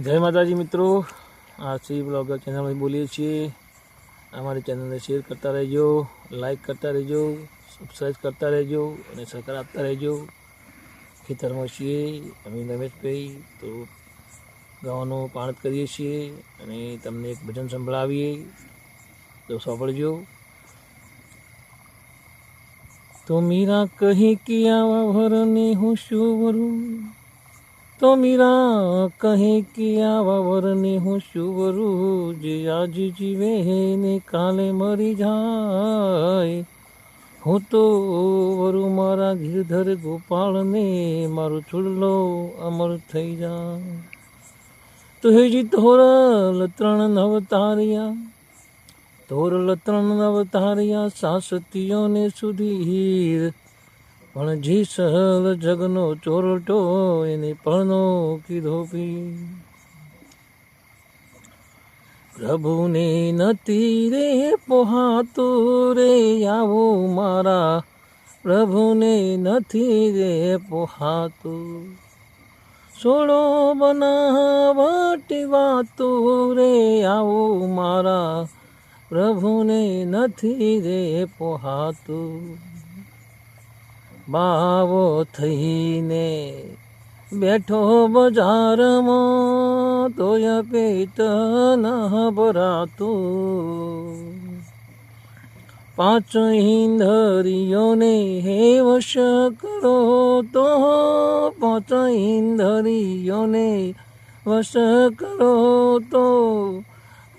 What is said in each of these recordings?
જય માતાજી મિત્રો. આ શ્રી બ્લોગર ચેનલમાંથી બોલીએ છીએ. અમારી ચેનલને શેર કરતા રહેજો લાઇક કરતા રહેજો સબસ્ક્રાઈબ કરતા રહેજો અને સહકાર આપતા રહેજો. ખેતરમાં છીએ, અમે રમેશભાઈ, તો ગાવાનું પાણત કરીએ છીએ અને તમને એક ભજન સંભળાવીએ. તો સાંભળજો. તો મીરા કહી કે આવા ભરને હું શું વરું? તો મીરા કહે કે આવા વરને હું શું વરું જે આજ જીવે ને કાલે મરી જાય. હું તો વરું મારા ગીરધર ગોપાળને મારું છુડલો અમર થઈ જાય તો હેજી તોરલ લત્રણ નવ તારિયા તોરલ લત્રણ નવ તારિયા સાસતીઓને સુધીર પણ જી સહલ જગનો ચોરટો એને પણનો કીધો પી પ્રભુને નથી રે પોહાતું રે આવો મારા. પ્રભુને નથી રે પોહાતું. સોળો બનાવટી વાતો રે આવો મારા. પ્રભુને નથી રે પોહાતું. બાવો થઈને બેઠો બજારમાં તોય પેટ ન ભરાતું. પાંચ હે વશ કરો તો પાંચ ઇન્દ્રિયોને વશ કરો તો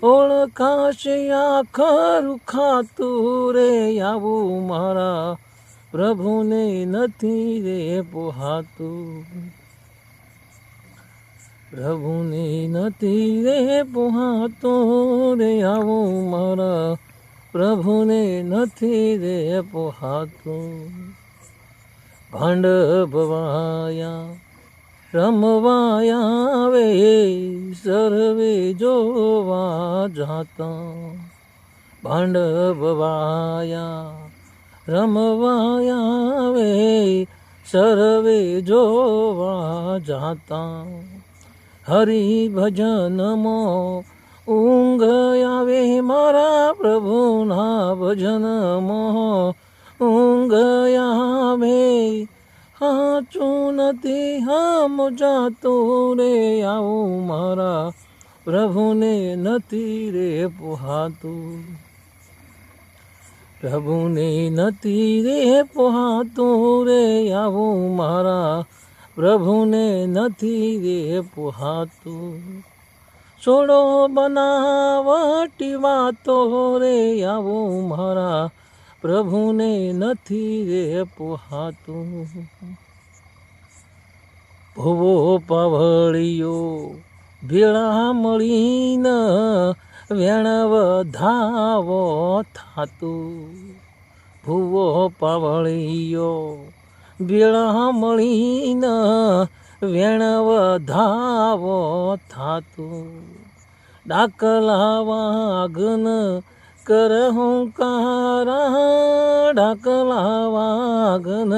ઓળખાશે આખરું ખાતું રે આવું મારા પ્રભુને નથી રે પોહાતું. પ્રભુને નથી રે પોહાતો રે આવો મારા. પ્રભુને નથી રે પોહાતું. ભંડ ભવાયા રમવાયા આવે સર્વે જોવા જાતા. ભંડ ભવાયા રમવાયા આવે, સર્વે જોવા જાતા. હરિભજનમાં ઊંઘ આવે મારા પ્રભુના ભજનમાં. ઊંઘ આવે, હાચું નથી, હમ જાતું રે આવું મારા પ્રભુને નથી રે પોહાતું. પ્રભુને નથી રે પોહાતું રે, આવું મારા પ્રભુને નથી રે પોહાતું. છોડો બનાવટી વાતો રે, આવું મારા પ્રભુને નથી રે પોહાતું. ભવો પાવળિયો ભેળા મળીને વેણ ધાવો થાતું. ભૂવો પાવળિયો ભેળા મળીને વેણ વધાવો થાતું. ડાકલા વાગન કર હુંકારા ડાકલા વાગન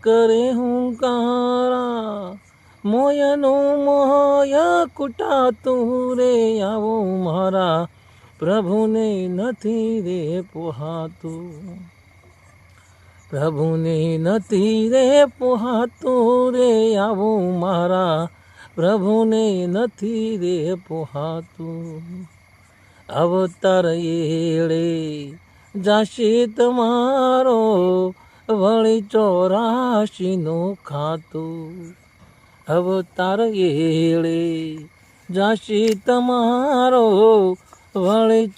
કરે. હુંકારા મોયનું મોય કુટાતું રે, આવો મારા પ્રભુને નથી રે પોહાતું. પ્રભુને નથી રે પોહાતું રે, આવો મારા પ્રભુને નથી રે પોહાતું. અવતાર એળે જાશે તમારો વળી ચોરાશીનું ખાતું. અવતાર એળે જાશી તમારો વળી